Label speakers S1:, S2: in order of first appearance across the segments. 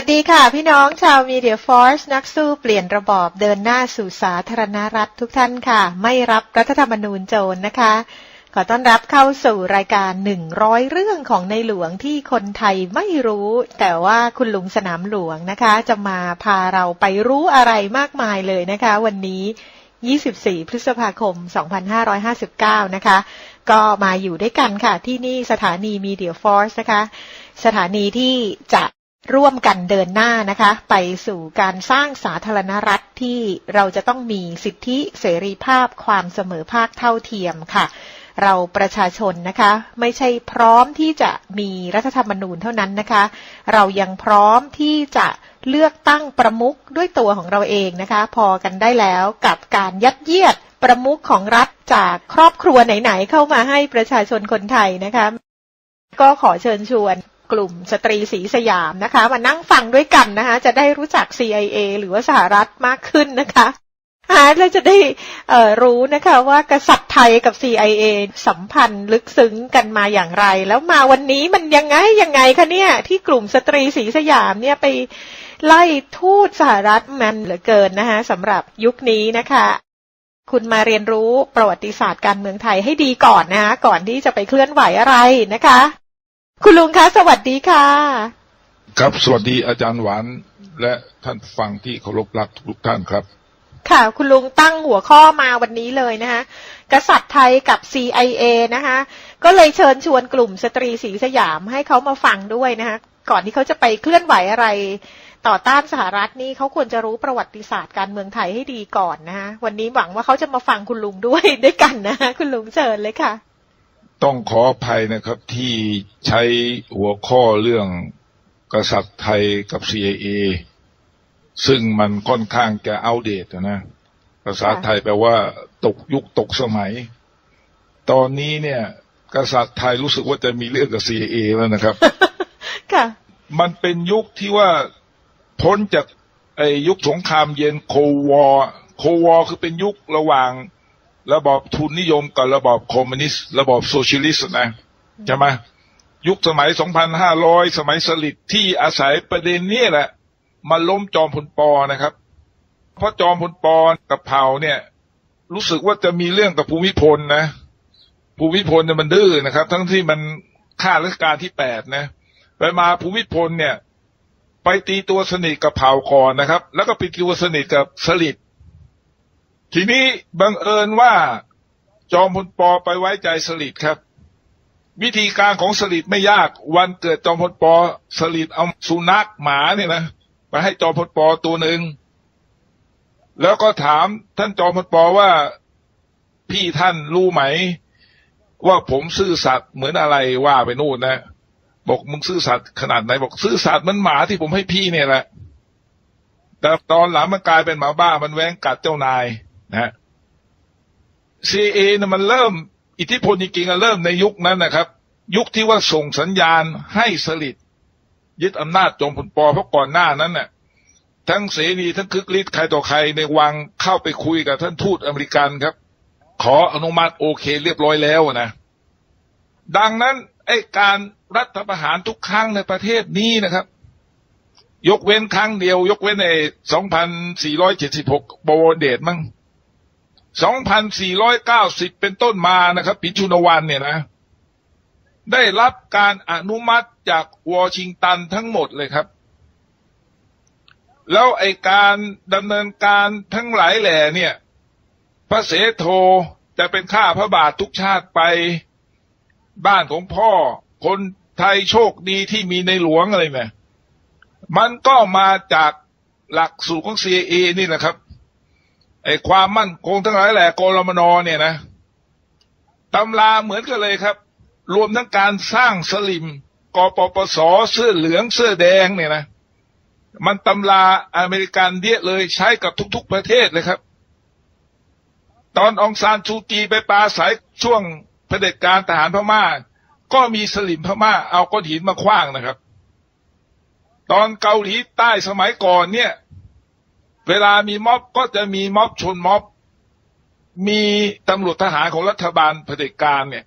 S1: วัสดี
S2: ค่ะ พี่น้องชาวมีเดียฟอร์สนักสู้เปลี่ยนระบอบเดินหน้าสู่สาธารณรัฐทุกท่านค่ะ ไม่รับรัฐธรรมนูญโจรนะคะ ขอต้อนรับเข้าสู่รายการ100เรื่องของในหลวงที่คนไทยไม่รู้ แต่ว่าคุณลุงสนามหลวงนะคะ จะมาพาเราไปรู้อะไรมากมายเลยนะคะ วันนี้ 24 พฤษภาคม 2559 นะคะ ก็มาอยู่ด้วยกันค่ะที่นี่สถานี Media Force นะคะ สถานีที่จะ ร่วมกันเดินหน้านะคะ ไปสู่การสร้างสาธารณรัฐที่เราจะต้องมีสิทธิเสรีภาพความเสมอภาคเท่าเทียมค่ะ เราประชาชนนะคะ ไม่ใช่พร้อมที่จะมีรัฐธรรมนูญเท่านั้นนะคะ เรายังพร้อมที่จะเลือกตั้งประมุขด้วยตัวของเราเองนะคะ พอกันได้แล้วกับการยัดเยียดประมุขของรัฐจากครอบครัวไหนๆเข้ามาให้ประชาชนคนไทยนะคะ ก็ขอเชิญชวน กลุ่มสตรีสีสยามนะคะ มานั่งฟังด้วยกันนะคะ จะได้รู้จัก CIA หรือว่าสหรัฐมากขึ้นนะคะหาและจะได้รู้นะคะว่ากษัตริย์ไทยกับ CIA สัมพันธ์ลึกซึ้งกันมาอย่างไร แล้วมาวันนี้มันยังไงยังไงคะเนี่ย ที่กลุ่มสตรีสีสยามเนี่ยไปไล่ทูตสหรัฐมันเหลือเกินนะคะสำหรับยุคนี้นะคะ คุณมาเรียนรู้ประวัติศาสตร์การเมืองไทยให้ดีก่อนนะะก่อนที่จะไปเคลื่อนไหวอะไรนะคะ คุณลุงคะ สวัสดีค่ะ
S3: ครับสวัสดีอาจารย์หวานและท่านฟังที่เคารพรักทุกท่านครับ
S2: ค่ะ คุณลุงตั้งหัวข้อมาวันนี้เลยนะคะกษัตริย์ไทยกับ CIA นะคะก็เลยเชิญชวนกลุ่มสตรีสีสยามให้เขามาฟังด้วยนะคะก่อนที่เขาจะไปเคลื่อนไหวอะไรต่อต้านสหรัฐนี่เขาควรจะรู้ประวัติศาสตร์การเมืองไทยให้ดีก่อนนะคะวันนี้หวังว่าเขาจะมาฟังคุณลุงด้วยด้วยกันนะคะคุณลุงเชิญเลยค่ะ
S3: ต้องขออภัยนะครับที่ใช้หัวข้อเรื่องกษัตริย์ไทยกับ CIA ซึ่งมันค่อนข้างจะอัปเดตนะภาษาไทยแปลว่า ตกยุคตกสมัย ตอนนี้เนี่ย กษัตริย์ไทยรู้สึกว่าจะมีเรื่องกับ CIA แล้วนะครับ
S2: ค่ะ
S3: มันเป็นยุคที่ว่าพ้นจากไอ้ยุคสงครามเย็นโควอร์โควอร์คือเป็นยุคระหว่าง ระบอบทุนนิยมกับระบอบคอมมิวนิสต์ระบอบโซเชียลิสต์นะใช่ไหมยุคสมัย 2,500 สมัยสลิดที่อาศัยประเด็นนี้แหละ มาล้มจอมพลปอนะครับ เพราะจอมพลปอกับเผ่าเนี่ย รู้สึกว่าจะมีเรื่องกับภูมิพลนะ ภูมิพลเนี่ยมันดื้อนะครับ ทั้งที่มันฆ่ารัชกาลที่แปดนะ ไปมาภูมิพลเนี่ย ไปตีตัวสนิทกับเผ่าก่อนนะครับ แล้วก็ไปตีตัวสนิทกับสลิด ทีนี้บังเอิญว่าจอมพลปอไปไว้ใจสลิดครับ วิธีการของสลิดไม่ยาก วันเกิดจอมพลปอสลิดเอาสุนัขหมาเนี่ยนะไปให้จอมพลปอตัวหนึ่งแล้วก็ถามท่านจอมพลปอว่าพี่ท่านรู้ไหม ว่าผมซื่อสัตย์เหมือนอะไรว่าไปนู่นนะ บอกมึงซื่อสัตย์ขนาดไหน บอกซื่อสัตย์มันหมาที่ผมให้พี่เนี่ยแหละแต่ตอนหลังมันกลายเป็นหมาบ้ามันแว้งกัดเจ้านาย นะฮะ C A นะมันเริ่ม อิทธิพลจริงๆอะเริ่มในยุคนั้นนะครับ ยุคที่ว่าส่งสัญญาณให้สลิดยึดอำนาจจอมพลปอเพราะก่อนหน้านั้นน่ะทั้งเสนีทั้งคึกฤทธิ์ใครต่อใครในวังเข้าไปคุยกับท่านทูตอเมริกันครับ ขออนุมัติโอเคเรียบร้อยแล้วนะดังนั้นไอ้การรัฐประหารทุกครั้งในประเทศนี้นะครับ ยกเว้นครั้งเดียว ยกเว้นใน 2,476บวเดชมั้ง 2,490 เป็นต้นมานะครับปิชุนวันเนี่ยนะ ได้รับการอนุมัติจากวอชิงตันทั้งหมดเลยครับ แล้วไอการดำเนินการทั้งหลายแหล่เนี่ย พระเสโทจะเป็นข้าพระบาททุกชาติไปบ้านของพ่อ คนไทยโชคดีที่มีในหลวงอะไรไหมมันก็มาจากหลักสูตรของ CIA นี่แหละครับ ไอ้ความมั่นคงทั้งหลายแหล่กรมนเนี่ยนะตำราเหมือนกันเลยครับ รวมทั้งการสร้างสลิมกปปสเสื้อเหลืองเสื้อแดงเนี่ยนะ มันตำราอเมริกันเดียเลยใช้กับทุก ๆประเทศเลยครับ ตอนองซานซูจีไปปราศัยช่วงเผด็จการทหารพม่า ก็มีสลิมพม่าเอาก้อนหินมาคว้างนะครับ ตอนเกาหลีใต้สมัยก่อนเนี่ย เวลามีม็อบก็จะมีม็อบชนม็อบ มีตำรวจทหารของรัฐบาลเผด็จการเนี่ย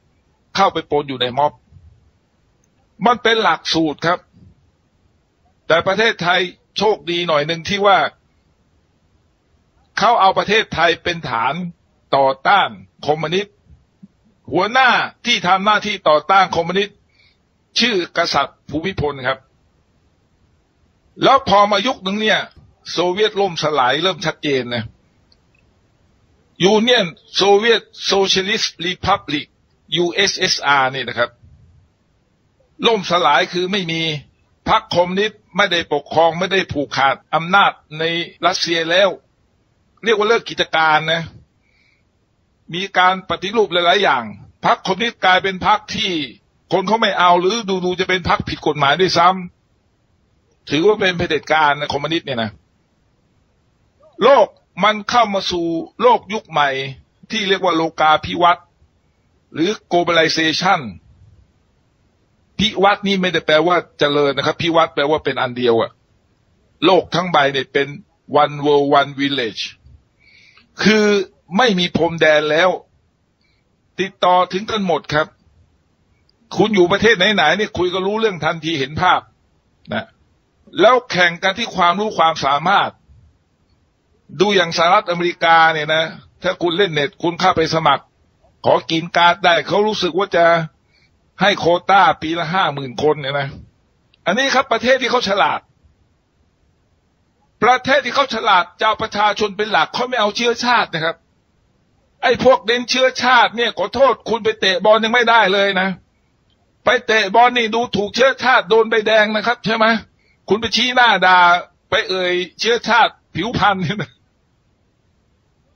S3: เข้าไปปนอยู่ในม็อบ มันเป็นหลักสูตรครับ แต่ประเทศไทยโชคดีหน่อยหนึ่งที่ว่า เขาเอาประเทศไทยเป็นฐานต่อต้านคอมมิวนิสต์หัวหน้าที่ทำหน้าที่ต่อต้านคอมมิวนิสต์ชื่อกษัตริย์ภูมิพลครับ แล้วพอมายุคหนึ่งเนี่ย โซเวียตล่มสลายเริ่มชัดเจนนะยูเนียนโซเวียตโซเชียลิสต์รีพับลิก USSR นี่นะครับ ล่มสลายคือไม่มีพรรคคอมมิวนิสต์ไม่ได้ปกครองไม่ได้ผูกขาดอำนาจในรัสเซียแล้ว เรียกว่าเลิกกิจการนะ มีการปฏิรูปหลาย ๆ อย่างพรรคคอมมิวนิสต์กลายเป็นพรรคที่คนเขาไม่เอาหรือดูๆจะเป็นพรรคผิดกฎหมายด้วยซ้ำถือว่าเป็นเผด็จการนะคอมมิวนิสต์เนี่ยนะ โลกมันเข้ามาสู่โลกยุคใหม่ที่เรียกว่าโลกาภิวัตหรือ globalization พิวัตน์นี่ไม่ได้แปลว่าเจริญนะครับ พิวัตแปลว่าเป็นอันเดียวอะโลกทั้งใบเนี่ยเป็น one world one village คือไม่มีพรมแดนแล้ว ติดต่อถึงกันหมดครับ คุณอยู่ประเทศไหนๆเนี่ยคุยก็รู้เรื่องทันทีเห็นภาพนะแล้วแข่งกันที่ความรู้ความสามารถ ดูอย่างสหรัฐอเมริกาเนี่ยนะ ถ้าคุณเล่นเน็ตคุณเข้าไปสมัคร ขอกินการ์ดได้เขารู้สึกว่าจะให้โคต้าปีละห้าหมื่นคนเนี่ยนะ อันนี้ครับประเทศที่เขาฉลาด ประเทศที่เขาฉลาดจะประชาชนเป็นหลักเขาไม่เอาเชื้อชาตินะครับ ไอ้พวกเน้นเชื้อชาติเนี่ยขอโทษคุณไปเตะบอลยังไม่ได้เลยนะ ไปเตะบอลนี่ดูถูกเชื้อชาติโดนใบแดงนะครับ ใช่ไหมคุณไปชี้หน้าด่าไปเอ่ยเชื้อชาติผิวพรรณเนี่ยนะ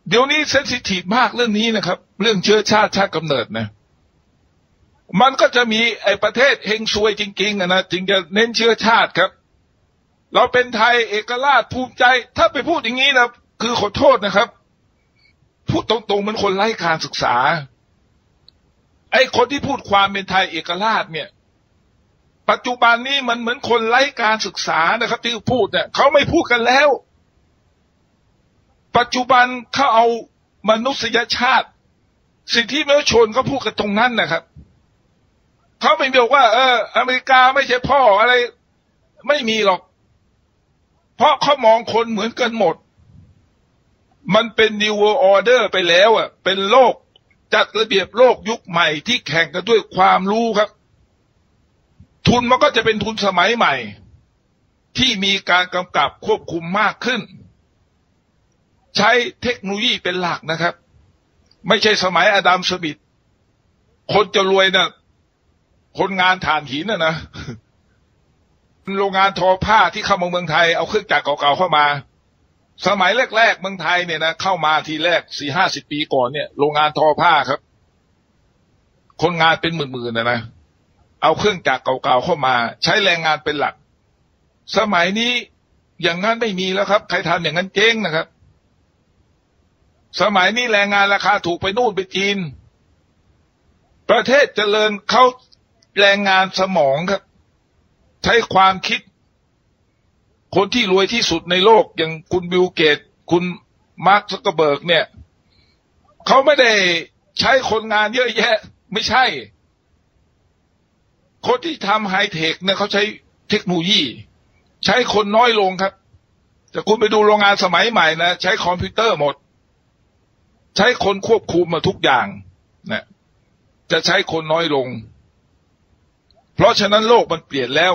S3: เดี๋ยวนี้เซนซิทีฟมากเรื่องนี้นะครับ เรื่องเชื้อชาติชาติกำเนิดนะมันก็จะมีไอ้ประเทศเฮงซวยจริงๆนะจึงจะเน้นเชื้อชาติครับ เราเป็นไทยเอกราชภูมิใจ ถ้าไปพูดอย่างนี้นะคือขอโทษนะครับ พูดตรงๆมันคนไร้การศึกษา ไอ้คนที่พูดความเป็นไทยเอกราชเนี่ยปัจจุบันนี้มันเหมือนคนไร้การศึกษานะครับ ที่พูดเนี่ยเขาไม่พูดกันแล้ว ปัจจุบันเขาเอามนุษยชาติ สิทธิมนุษยชนเขาพูดกันตรงนั้นนะครับเขาไม่บอกว่า เออ อเมริกาไม่ใช่พ่ออะไร ไม่มีหรอก เพราะเขามองคนเหมือนกันหมด มันเป็น New World Order ไปแล้วอะ เป็นโลกจัดระเบียบโลกยุคใหม่ที่แข่งกันด้วยความรู้ครับ ทุนมันก็จะเป็นทุนสมัยใหม่ ที่มีการกำกับควบคุมมากขึ้น ใช้เทคโนโลยีเป็นหลักนะครับ ไม่ใช่สมัยอดัมสมิธคนจะรวยนะ่ะคนงานถ่านหินน่ะนะโรงงานทอผ้าที่เข้ามาเมืองไทยเอาเครื่องจักรเก่าๆเข้ามา สมัยแรกๆเมืองไทยเนี่ยนะเข้ามาทีแรกสี่ห้าสิบปีก่อนเนี่ยโรงงานทอผ้าครับ คนงานเป็นหมื่นๆนะนะเอาเครื่องจักรเก่าๆเข้ามา ใช้แรงงานเป็นหลัก สมัยนี้อย่างนั้นไม่มีแล้วครับ ใครทำอย่างนั้นเจ๊งนะครับ สมัยนี้แรงงานราคาถูกไปนู่นไปจีน ประเทศเจริญเขาแรงงานสมองครับ ใช้ความคิด คนที่รวยที่สุดในโลกอย่างคุณบิลเกต คุณมาร์คซักเกอร์เบิร์กเนี่ยเขาไม่ได้ใช้คนงานเยอะแยะ ไม่ใช่ คนที่ทำไฮเทคเนี่ยเขาใช้เทคโนโลยี ใช้คนน้อยลงครับ แต่คุณไปดูโรงงานสมัยใหม่นะ ใช้คอมพิวเตอร์หมด ใช้คนควบคุมมาทุกอย่างนะจะใช้คนน้อยลง เพราะฉะนั้นโลกมันเปลี่ยนแล้ว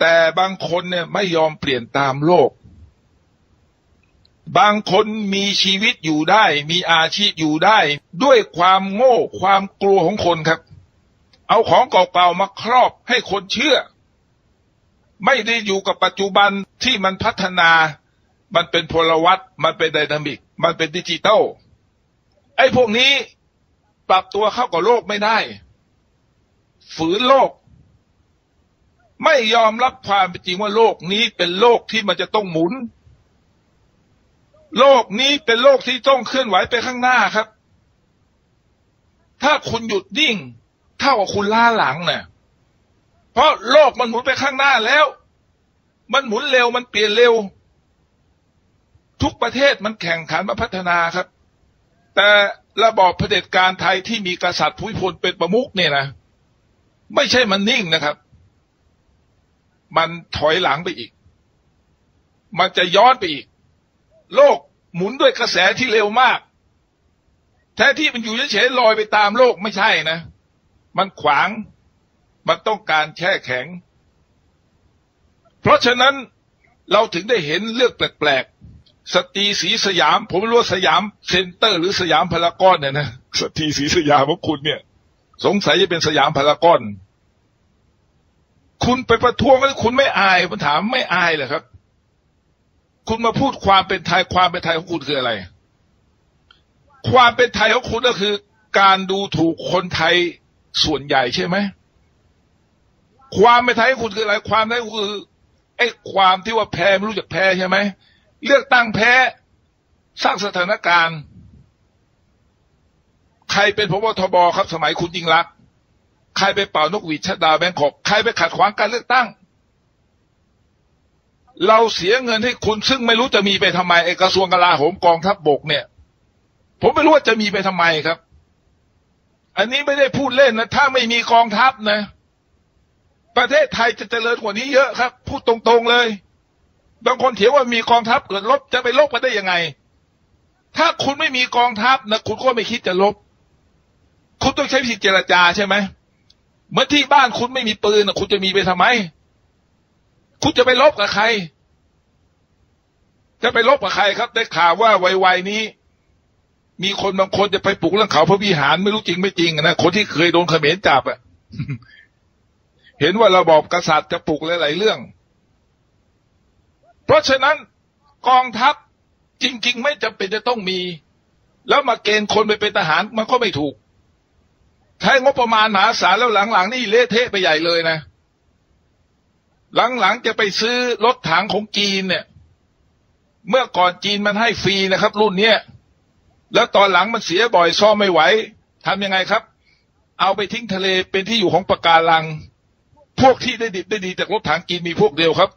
S3: แต่บางคนเนี่ยไม่ยอมเปลี่ยนตามโลก บางคนมีชีวิตอยู่ได้ มีอาชีพอยู่ได้ ด้วยความโง่ ความกลัวของคนครับ เอาของเก่าๆมาครอบให้คนเชื่อ ไม่ได้อยู่กับปัจจุบันที่มันพัฒนา มันเป็นพลวัตมันเป็นไดนามิก มันเป็นดิจิตอลไอ้พวกนี้ปรับตัวเข้ากับโลกไม่ได้ ฝืนโลก ไม่ยอมรับความเป็นจริงว่าโลกนี้เป็นโลกที่มันจะต้องหมุน โลกนี้เป็นโลกที่ต้องเคลื่อนไหวไปข้างหน้าครับ ถ้าคุณหยุดนิ่ง เท่ากับคุณล้าหลังเนะ่ะเพราะโลกมันหมุนไปข้างหน้าแล้ว มันหมุนเร็วมันเปลี่ยนเร็ว ทุกประเทศมันแข่งขันมาพัฒนาครับ แต่ระบอบเผด็จการไทยที่มีกษัตริย์ภูมิพลเป็นประมุขเนี่ยนะไม่ใช่มันนิ่งนะครับ มันถอยหลังไปอีก มันจะย้อนไปอีก โลกหมุนด้วยกระแสที่เร็วมาก แท้ที่มันอยู่เฉยๆลอยไปตามโลกไม่ใช่นะ มันขวาง มันต้องการแช่แข็ง เพราะฉะนั้นเราถึงได้เห็นเรื่องแปลก สตรีสีสยาม ผมรู้ว่าสยามเซ็นเตอร์หรือสยามพารากอนเนี่ยนะสตรีสีสยามของคุณเนี่ย สงสัยจะเป็นสยามพารากอน คุณไปประท้วงแล้วคุณไม่อายผมถามไม่อายเหรอครับ คุณมาพูดความเป็นไทยความเป็นไทยของคุณคืออะไร ความเป็นไทยของคุณก็คือ การดูถูกคนไทยส่วนใหญ่ใช่ไหมความเป็นไทยของคุณคืออะไร ความไทยของคือไอ้ความที่ว่าแพ้ไม่รู้จักแพ้ใช่ไหม เลือกตั้งแพ้สร้างสถานการณ์ ใครเป็นพบทบครับสมัยคุณยิ่งรัก ใครไปเป่านกหวีดชะดาแบงคอกใครไปขัดขวางการเลือกตั้ง เราเสียเงินให้คุณซึ่งไม่รู้จะมีไปทำไมไอกระทรวงกลาโหมกองทัพบบกเนี่ย ผมไม่รู้ว่าจะมีไปทำไมครับ อันนี้ไม่ได้พูดเล่นนะถ้าไม่มีกองทัพนะ ประเทศไทยจะเจริญกว่านี้เยอะครับ พูดตรงๆเลย บางคนเถียงว่ามีกองทัพเกิดลบจะไปลบกันได้ยังไง ถ้าคุณไม่มีกองทัพนะคุณก็ไม่คิดจะลบ คุณต้องใช้วิธีเจรจาใช่ไหมเมื่อที่บ้านคุณไม่มีปืนนะคุณจะมีไปทำไม คุณจะไปลบกับใคร จะไปลบกับใครครับ ได้ข่าวว่าวัยๆนี้ มีคนบางคนจะไปปลุกเรื่องเขาพระวิหารไม่รู้จริงไม่จริงนะคนที่เคยโดนเขมรจับอะเห็นว่าระบอบกษัตริย์จะปลุกหลายๆเรื่อง เพราะฉะนั้นกองทัพจริง ๆ ไม่จำเป็นจะต้องมี แล้วมาเกณฑ์คนไปเป็นทหารมันก็ไม่ถูกใช้งบประมาณมหาศาลแล้วหลังๆ นี่เละเทะไปใหญ่เลยนะ หลังๆจะไปซื้อรถถังของจีนเนี่ย เมื่อก่อนจีนมันให้ฟรีนะครับ รุ่นเนี้ยแล้วตอนหลังมันเสียบ่อยซ่อมไม่ไหวทำยังไงครับ เอาไปทิ้งทะเลเป็นที่อยู่ของปะการัง พวกที่ได้ดิบได้ดีจากรถถังจีนมีพวกเดียวครับ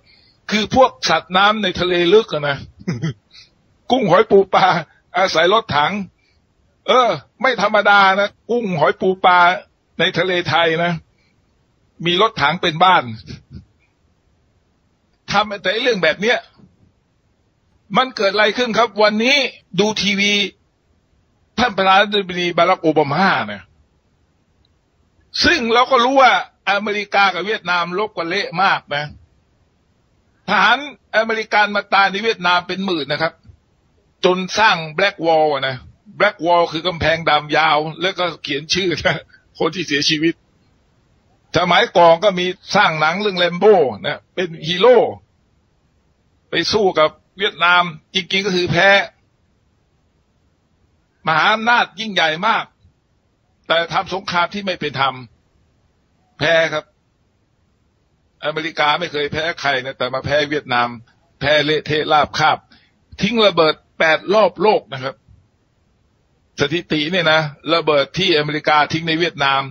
S3: คือพวกสัตว์น้ำในทะเลลึกนะกุ้งหอยปูปลาอาศัยรถถัง เออ ไม่ธรรมดานะกุ้งหอยปูปลาในทะเลไทยนะมีรถถังเป็นบ้านทำแต่เรื่องแบบเนี้ยมันเกิดอะไรขึ้นครับ วันนี้ดูทีวี ท่านประธานาธิบดีบารักโอบามาเนี่ยซึ่งเราก็รู้ว่าอเมริกากับเวียดนามลบกันเละมากนะ ทหารอเมริกันมาตายในเวียดนามเป็นหมื่นนะครับ จนสร้างแบล็กวอลนะแบล็กวอลคือกำแพงดำยาว แล้วก็เขียนชื่อนะคนที่เสียชีวิตสมัยก่อนก็มีสร้างหนังเรื่องแลมโบ้นะเป็นฮีโร่ไปสู้กับเวียดนาม จริงๆก็คือแพ้ มหาอำนาจยิ่งใหญ่มาก แต่ทำสงครามที่ไม่เป็นธรรมแพ้ครับ อเมริกาไม่เคยแพ้ใครนะแต่มาแพ้เวียดนาม แพ้เละเทะราบคาบ ทิ้งระเบิดแปดรอบโลกนะครับ สถิติเนี่ยนะระเบิดที่อเมริกาทิ้งในเวียดนาม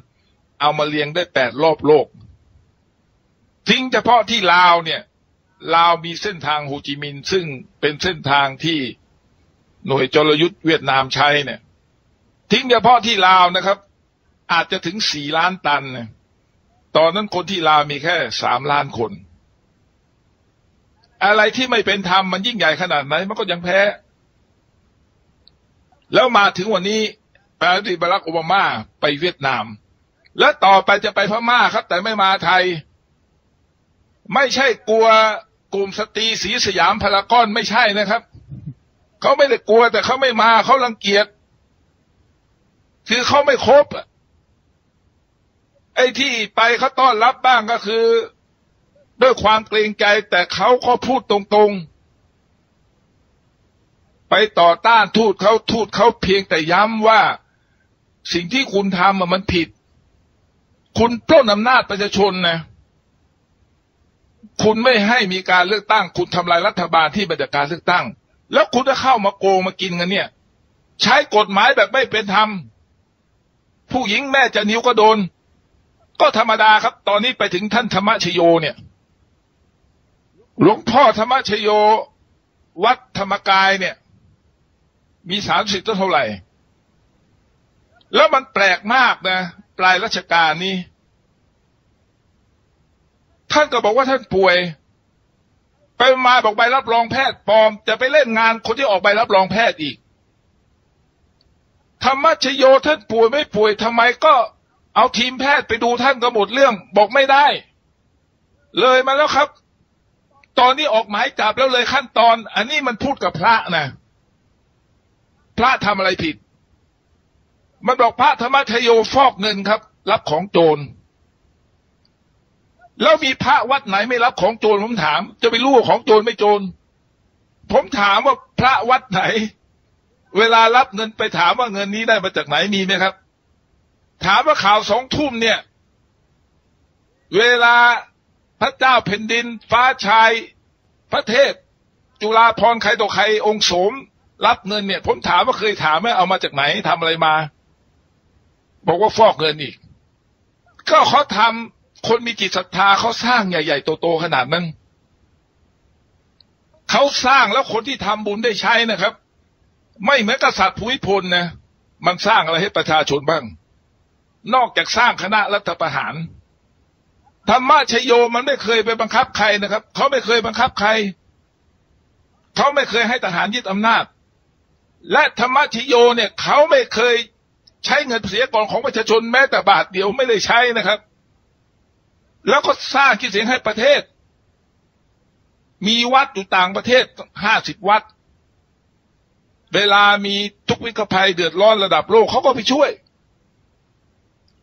S3: เอามาเรียงได้แปดรอบโลก ทิ้งเฉพาะที่ลาวเนี่ยลาวมีเส้นทางโฮจิมินห์ซึ่งเป็นเส้นทางที่หน่วยจรยุทธ์เวียดนามใช้เนี่ย ทิ้งเฉพาะที่ลาวนะครับ อาจจะถึงสี่ล้านตันเนี่ย ตอนนั้นคนที่ลามีแค่สามล้านคน อะไรที่ไม่เป็นธรรมมันยิ่งใหญ่ขนาดไหน มันก็ยังแพ้ แล้วมาถึงวันนี้ประธานาธิบดีบารักโอบามาไปเวียดนาม และต่อไปจะไปพม่าครับ แต่ไม่มาไทย ไม่ใช่กลัวกลุ่มสตรีสีสยามพารากอนไม่ใช่นะครับเขาไม่ได้กลัวแต่เขาไม่มาเขารังเกียจคือเขาไม่ครบอะ ไอ้ที่ไปเขาต้อนรับบ้างก็คือ ด้วยความเกรงใจแต่เขาก็พูดตรงๆ ไปต่อต้านทูตเขาทูตเขาเพียงแต่ย้ำว่า สิ่งที่คุณทำมันผิด คุณปล้นอำนาจประชาชนนะคุณไม่ให้มีการเลือกตั้ง คุณทำลายรัฐบาลที่บรรยากาศเลือกตั้ง แล้วคุณจะเข้ามาโกงมากินกันเนี่ย ใช้กฎหมายแบบไม่เป็นธรรม ผู้หญิงแม่จะนิ้วก็โดน ก็ธรรมดาครับ ตอนนี้ไปถึงท่านธรรมชโยเนี่ย หลวงพ่อธรรมชโย วัดธรรมกายเนี่ย มีสามสิบเท่าไหร่ แล้วมันแปลกมากนะ ปลายรัชกาลนี้ ท่านก็บอกว่าท่านป่วย ไปมาบอกใบรับรองแพทย์ปลอม จะไปเล่นงานคนที่ออกใบรับรองแพทย์อีกธรรมชโยท่านป่วยไม่ป่วยทำไมก็ เอาทีมแพทย์ไปดูท่านก็หมดเรื่อง บอกไม่ได้ เลยมาแล้วครับ ตอนนี้ออกหมายจับแล้วเลยขั้นตอน อันนี้มันพูดกับพระนะพระทำอะไรผิด มันบอกพระธรรมชโยฟอกเงินครับ รับของโจรแล้วมีพระวัดไหนไม่รับของโจรผมถาม จะไปรู้ว่าของโจรไม่โจร ผมถามว่าพระวัดไหน เวลารับเงินไปถามว่าเงินนี้ได้มาจากไหนมีไหมครับ ถามว่าข่าวสองทุ่มเนี่ย เวลาพระเจ้าแผ่นดิน ฟ้าชาย พระเทพ จุฬาภรณ์ใครต่อใครองค์โสม รับเงินเนี่ย ผมถามว่าเคยถามไหมเอามาจากไหนทำอะไรมา บอกว่าฟอกเงินอีก ก็เขาทำคนมีจิตศรัทธาเขาสร้างใหญ่ๆโตๆขนาดนั้นเขาสร้างแล้วคนที่ทำบุญได้ใช้นะครับ ไม่เหมือนกษัตริย์ภูมิพลนะมันสร้างอะไรให้ประชาชนบ้าง นอกจากสร้างคณะรัฐประหารธรรมชโยมันไม่เคยไปบังคับใครนะครับ เขาไม่เคยบังคับใคร เขาไม่เคยให้ทหารยึดอำนาจ และธรรมชโยเนี่ย เขาไม่เคยใช้เงินภาษีก่อนของประชาชนแม้แต่บาทเดียวไม่ได้ใช้นะครับ แล้วก็สร้างชื่อเสียงให้ประเทศ มีวัดอยู่ต่างประเทศห้าสิบวัด เวลามีทุกวิกภัยเดือดร้อนระดับโลกเขาก็ไปช่วย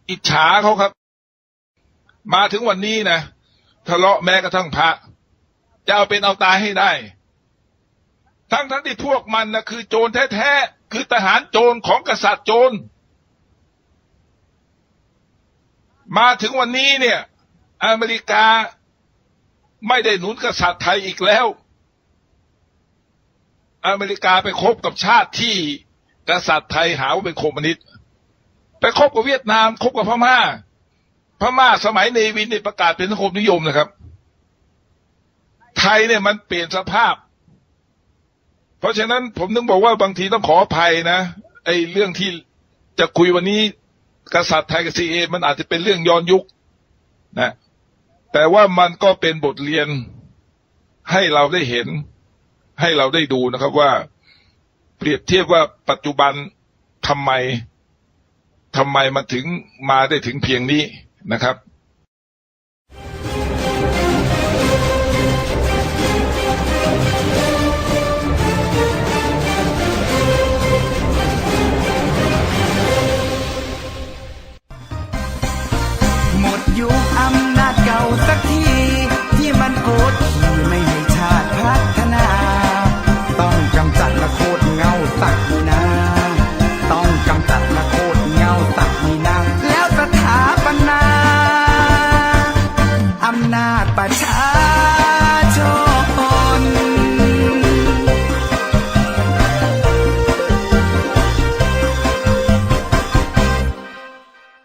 S3: อิจฉาเขาครับ มาถึงวันนี้นะทะเลาะแม้กระทั่งพระ จะเอาเป็นเอาตายให้ได้ ทั้งทั้งที่พวกมันนะคือโจรแท้ๆ คือทหารโจรของกษัตริย์โจร มาถึงวันนี้เนี่ย อเมริกาไม่ได้หนุนกษัตริย์ไทยอีกแล้ว อเมริกาไปคบกับชาติที่กษัตริย์ไทยหาว่าเป็นคอมมิวนิสต์ ไปคบกับเวียดนามคบกับพม่า พม่าสมัยเนวินเนี่ยประกาศเป็นสังคมนิยมนะครับ ไทยเนี่ยมันเปลี่ยนสภาพ เพราะฉะนั้นผมนึงบอกว่าบางทีต้องขออภัยนะไอ้เรื่องที่จะคุยวันนี้กษัตริย์ไทยกับซีเอมันอาจจะเป็นเรื่องย้อนยุคนะแต่ว่ามันก็เป็นบทเรียนให้เราได้เห็น ให้เราได้ดูนะครับว่า เปรียบเทียบว่าปัจจุบันทำไม ทำไมมันถึงมาได้ถึงเพียงนี้นะครับ